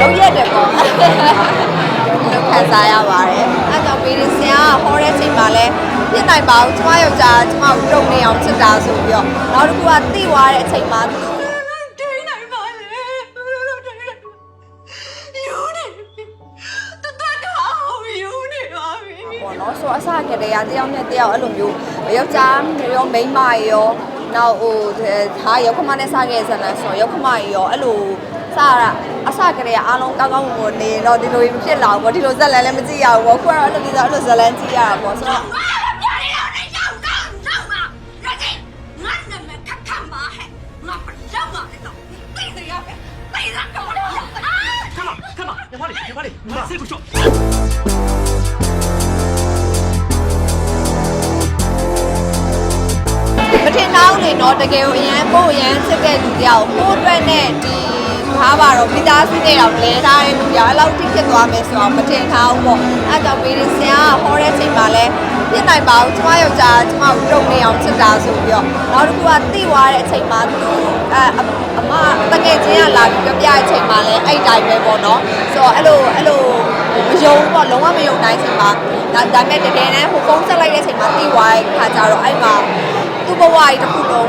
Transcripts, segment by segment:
လုံးရက်တယ်ပေါ့လို့ခံစားရပါတယ်အဲကြောင့်ဗီဒီဆရာကဟောတဲ့အချိန်မှာလဲပြစ်နိုင်ပါဘူးကျမယောက်ျားကျမကိုတုံနေအောင်ချစ်တာဆိုပြီးတော့နောက်တစ်ခုကတိသွားတဲ့အချိန်မှာသူဒိနိုင်ပါလေဒိနိုင်ယူနေတတကားယူနေပါပြီပေါ့နော်ဆိုအစကတည်းကတယောက်နဲ့တယောက်အဲ့လိုမျိုးယောက်ျားရောမိန်းမရောနောက်ဟိုဟာရောက်ခမနဲ့စားခဲ့ဇာတ်လမ်းဆိုရောက်ခမရောအဲ့လိုစားရ အစကတည်းကအားလုံးကောင်းကောင်းမွန်မွန်နေတော့ဒီလိုဖြစ်လာဘူးပေါ့ဒီလိုဇာတ်လမ်းလည်းမကြည့်ရဘူးပေါ့ခုကတော့အဲ့လိုဒီဆိုအဲ့လိုဇာတ်လမ်းကြည့်ရတာပေါ့ဆိုတော့ ငါပြရရတဲ့ရောက်တော့တော့မှာရတဲ့ငါနာမည်ခက်ခတ်မှာဟဲ့ငါပကြောက်မှာတော့သိတယ်ရပဲသိတာတော့အာ 干嘛干嘛？别发力，别发力，你把这个说。 မထင်တော့နေတော့တကယ်ကိုအရန်ကိုယ်အရန်ချစ်တဲ့လူတယောက်ကိုယ်အတွက်နဲ့ဒီ ဘာပါတော့မိသားစုနဲ့တော့လဲထားတဲ့လူတယောက်အဲ့လောက်ထိဖြစ်သွားမယ်ဆိုတော့မထင်ထားဘူးပေါ့အဲကြောင့်ဗီဒီဆရာကဟောတဲ့အချိန်မှာလဲပြစ်နိုင်ပါဘူးကျမယောက်ျားကျမကိုတုံနေအောင်ချစ်တာဆိုပြီးတော့နောက်တစ်ခုကတိသွားတဲ့အချိန်မှာသူအဲအမတကယ်ချင်းကလာပြီးပြပြတဲ့အချိန်မှာလဲအဲ့တိုင်းပဲပေါ့နော်ဆိုတော့အဲ့လိုအဲ့လိုမယုံဘူးပေါ့လုံးဝမယုံနိုင်တဲ့အချိန်မှာဒါဒါပေမဲ့တကယ်တမ်းဟိုဖုန်းဆက်လိုက်တဲ့အချိန်မှာတိသွားတဲ့ခါကျတော့အဲ့မှာသူ့ဘဝကြီးတစ်ခုလုံး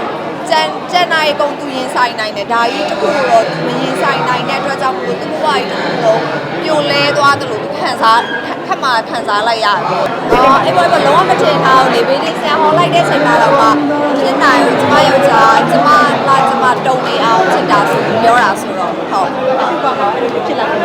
ကျန်ကျန်နိုင်ကုန်သူရင်ဆိုင်နိုင်တယ်ဒါကြီးတစ်ခုတော့မရင်ဆိုင်နိုင်တဲ့အတွက်ကြောင့်မို့လို့သူ့ဘဝကြီးတစ်ခုလုံးပြိုလဲသွားတယ်လို့ခံစားခက်မှခံစားလိုက်ရတယ်။အော်အဲ့ဘောလုံးဝမထင်ထားဘူးလေဘေးလေးဆရာဟောလိုက်တဲ့အချိန်မှာတော့မှဖြစ်နိုင်ဘူးကျမယောက်ျားကျမလာကျမတုံနေအောင်ချစ်တာဆိုပြီးပြောတာဆိုတော့ဟုတ်ပါပါအဲ့လိုဖြစ်လာတယ်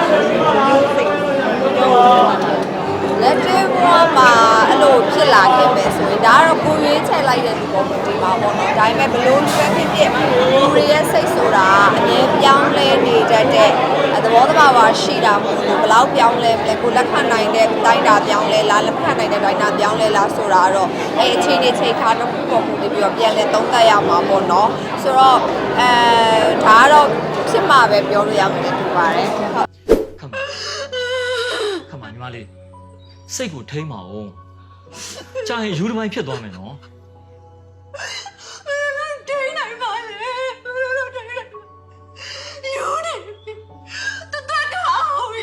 လက်တွေ့ဘဝမှာအဲ့လိုဖြစ်လာခဲ့မယ်ဆိုရင်ဒါကတော့ကိုရွေးချက်လိုက်တဲ့သူပေါ်မူတည်ပါပေါ့နော်ဒါပေမဲ့ဘလို့တွဲဖြစ်ဖြစ်လူတွေရဲ့စိတ်ဆိုတာအငြင်းပြောင်းလဲနေတတ်တဲ့သဘောတဘာဝရှိတာမို့လို့ဘလောက်ပြောင်းလဲမလဲကိုလက်ခံနိုင်တဲ့တိုင်းတာပြောင်းလဲလားလက်ခံနိုင်တဲ့တိုင်းတာပြောင်းလဲလားဆိုတာတော့အဲ့အခြေအနေချိန်ခါတစ်ခုပေါ်မူတည်ပြီးတော့ပြန်လဲသုံးသပ်ရမှာပေါ့နော်ဆိုတော့အဲဒါကတော့ဖြစ်မှာပဲပြောလို့ရမယ်တူပါတယ်ဟုတ် come on come on ညီမလေး စိတ်ကိုထိမ့်မအောင်ကြာရင်ယူဒီမိုင်းဖြစ်သွားမယ်နော်ဒိနိုင်ပါလေဒိနိုင်ယူနေတတကား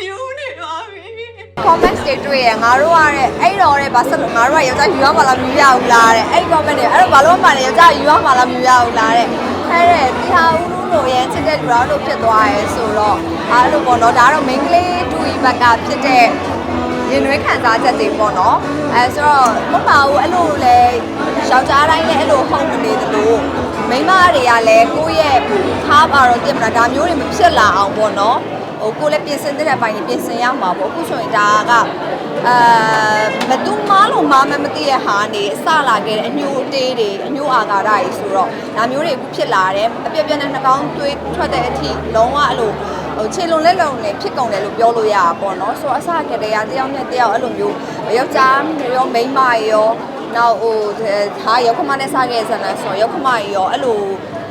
ယူနေပါပြီ comment တွေတွေ့ရငါတို့ကတဲ့အဲ့တော့တဲ့ဘာဆက်လို့ငါတို့ကယောက်ျားယူရမှာလားမယူရဘူးလားတဲ့အဲ့ comment တွေအဲ့တော့ဘာလို့မှလည်းယောက်ျားယူရမှာလားမယူရဘူးလားတဲ့အဲ့တဲ့ဒီဟာဦးလူတို့ရဲ့ချစ်တဲ့လူတော်တို့ဖြစ်သွားရဲဆိုတော့အားလို့ပေါ့နော်ဒါကတော့ main ကလေးတူဤဘက်ကဖြစ်တဲ့ ရင်နွေးခံစားချက်တွေပေါ့နော်အဲဆိုတော့မမဘူးအဲ့လိုလေယောက်ျားတိုင်းလည်းအဲ့လိုဟုတ်မနေသလိုမိန်းမတွေကလည်းကိုယ့်ရဲ့ခါပါတော့ပြင်မလားဒါမျိုးတွေမဖြစ်လာအောင်ပေါ့နော်ဟိုကိုလည်းပြင်ဆင်တဲ့ဘိုင်းကြီးပြင်ဆင်ရမှာပေါ့အခုဆိုရင်ဒါကအာမတူမားလို့မားမမသိရဟာနေအစလာခဲ့တဲ့အညိုအတေးတွေအညိုအာဃာတတွေဆိုတော့ဒါမျိုးတွေအခုဖြစ်လာတယ်အပြက်ပြက်နဲ့နှာခေါင်းသွေးထွက်တဲ့အထိလုံးဝအဲ့လို ဟိုခြေလုံးလက်လုံးနဲ့ဖြစ်ကုန်တယ်လို့ပြောလို့ရတာပေါ့နော်ဆိုတော့အစကတည်းကတယောက်နဲ့တယောက်အဲ့လိုမျိုးယောက်ျားရောမိန်းမရောနောက်ဟိုဟာရောက်ခမနဲ့စားခဲ့ဇာတ်လမ်းဆိုတော့ရောက်ခမရောအဲ့လို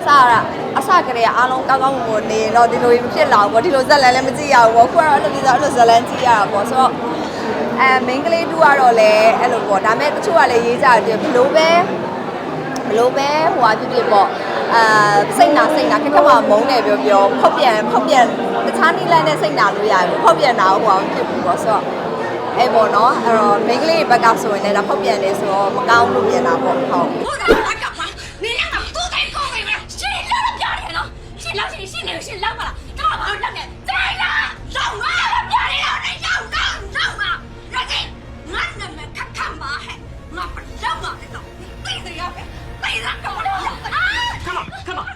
စားရအစကတည်းကအားလုံးကောင်းကောင်းမွန်မွန်နေတော့ဒီလိုဖြစ်လာဘူးပေါ့ဒီလိုဇက်လန်လည်းမကြည့်ရဘူးပေါ့ခုကတော့အဲ့လိုဒီဆိုအဲ့လိုဇက်လန်ကြည့်ရတာပေါ့ဆိုတော့အဲ main ကလေးတူကတော့လည်းအဲ့လိုပေါ့ဒါပေမဲ့တချို့ကလည်းရေးကြတယ်ဘလို့ပဲဘလို့ပဲဟိုဟာဖြစ်ဖြစ်ပေါ့ အာစိတ်နာစိတ်နာခက်ခက်မှမုန်းတယ်ပြောပြောဖောက်ပြန်ဖောက်ပြန်တခြားနည်းလမ်းနဲ့စိတ်နာလို့ရတယ်ဖောက်ပြန်တာဟိုဟာဖြစ်ဘူးပေါ့ဆိုတော့အဲ့ပေါ့နော်အဲ့တော့ main ကလေးဘက်ကဆိုရင်လည်းဒါဖောက်ပြန်နေဆိုတော့မကောင်းလို့ပြင်တာပေါ့ဟုတ်ဘုရားကကမှာနေရတာသူ့တိုင်းကိုပဲရှင်လာတော့ပြရတယ်နော်ရှင်လောက်ရှင်ရှင်နေရှင်လောက်ပါလားတော့ဘာလို့လက်နဲ့ဒိနိုင်လောက်ပါပြ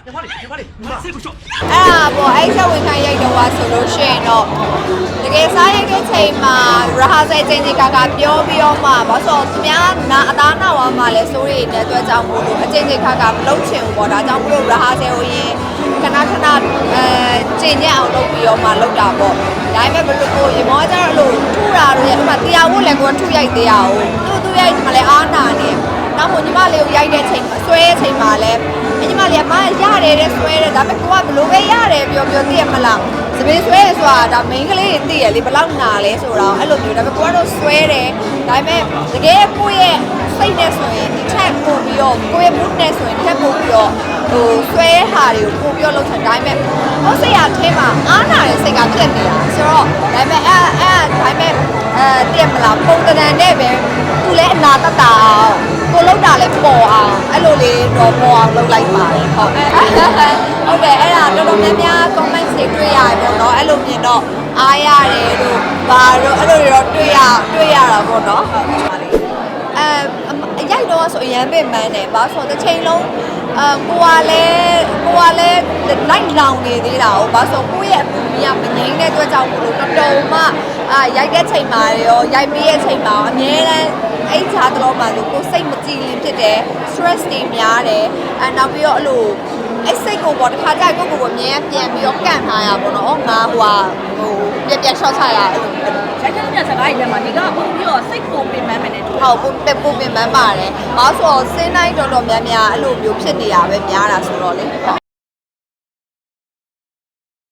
ညီမလေးညီမလေးညီမလေးဆေးကိုချော့အဲ့ဒါပေါ့အဲ့ဆက်ဝင်ခိုင်းရိုက်တော့ပါဆိုလို့ရှိရင်တော့တကယ်စားရိုက်တဲ့ချိန်မှာရဟဆယ်ချိန်ကြီးကကပြောပြီးတော့မှဘာလို့ဆိုသူများနာအသားနာဝါမှလည်းစိုးရိမ်တဲ့အတွက်ကြောင့်မို့လို့အချိန်ကြီးကကမလုပ်ချင်ဘူးပေါ့ဒါကြောင့်မို့လို့ရဟဆယ်ကိုရင်ခဏခဏအဲချိန်ညက်အောင်လုပ်ပြီးတော့မှလုပ်တာပေါ့ဒါပေမဲ့ဘလို့ကိုရမောကျတော့လို့ထူတာတော့ရဥပမာတရားဖို့လည်းကိုထူရိုက်သေးရအောင်သူ့သူ့ရိုက်မှလည်းအားနာနေနောက်မှညီမလေးကိုရိုက်တဲ့ချိန်မှာဆွဲတဲ့ချိန်မှာလည်းညီမလေးကမ နေတဲ့ဆွဲတဲ့ဒါပေမဲ့ကိုကဘလို့ပဲရတယ်ပြောပြောသိရမလားစပင်းဆွဲရဆိုတာဒါ main ကလေးသိရလေဘလောက်နာလဲဆိုတော့အဲ့လိုမျိုးဒါပေမဲ့ကိုကတော့ဆွဲတယ်ဒါပေမဲ့တကယ်ကိုရဲ့စိတ်နဲ့ဆိုရင်ဒီ track ပို့ပြီးတော့ကိုရဲ့ mood နဲ့ဆိုရင် track ပို့ပြီးတော့ဟိုဆွဲဟာတွေကိုပို့ပြီးတော့လုပ်ချင်ဒါပေမဲ့ဟိုစိတ်ရအထဲမှာအားနာတဲ့စိတ်ကပြက်နေတာဆိုတော့ဒါပေမဲ့အဲအဲဒါပေမဲ့အဲတည့်မလားပုံတန်တဲ့ပဲသူလည်းအနာတတ်တာအောင် ကိုလောက်တာလည်းပေါ်အောင်အဲ့လိုလေးတော့ပေါ်အောင်လုပ်လိုက်ပါတယ်ဟုတ်ဟုတ်တယ်အဲ့ဒါတော်တော်များများ comment တွေတွေ့ရတယ်ပေါ့နော်အဲ့လိုမြင်တော့အားရတယ်လို့ဘာတော့အဲ့လိုတွေတော့တွေ့ရတွေ့ရတာပေါ့နော်ဟုတ်ပါလေအဲအရိုက်တော့ဆိုအရန်ပင်ပန်းတယ်ဘာလို့ဆိုတော့တစ်ချိန်လုံးအကိုကလည်းကိုကလည်းလိုက်လောင်နေသေးတာဟုတ်ဘာလို့ဆိုကိုယ့်ရဲ့အပူကြီးကမငိမ့်တဲ့အတွက်ကြောင့်မလို့တော်တော်မှ အာရိုက်တဲ့ချိန်မှာရောရိုက်ပြီးတဲ့ချိန်မှာအများတန်းအဲ့ချားတော့မှလို့ကိုယ်စိတ်မကြည်လင်ဖြစ်တယ် stress တွေများတယ်အဲနောက်ပြီးတော့အဲ့လိုအဲ့စိတ်ကိုပေါ့တစ်ခါကျရင်ကိုယ့်ကိုယ်ကိုအမြဲပြန်ပြီးတော့ကန့်ထားရပါတော့။ငါဟိုဟာဟိုပြက်ပြက် short ချရအဲ့လိုရိုက်ခတ်တဲ့စကားကြီးထဲမှာဒီကပုံပြီးတော့စိတ်ကိုပင်ပန်းမယ်နဲ့တူတယ်ဟုတ်ပုံပပုံပင်ပန်းပါတယ်။ဘာလို့ဆိုတော့စင်းတိုင်းတော်တော်များများအဲ့လိုမျိုးဖြစ်နေတာပဲများတာဆိုတော့လေ။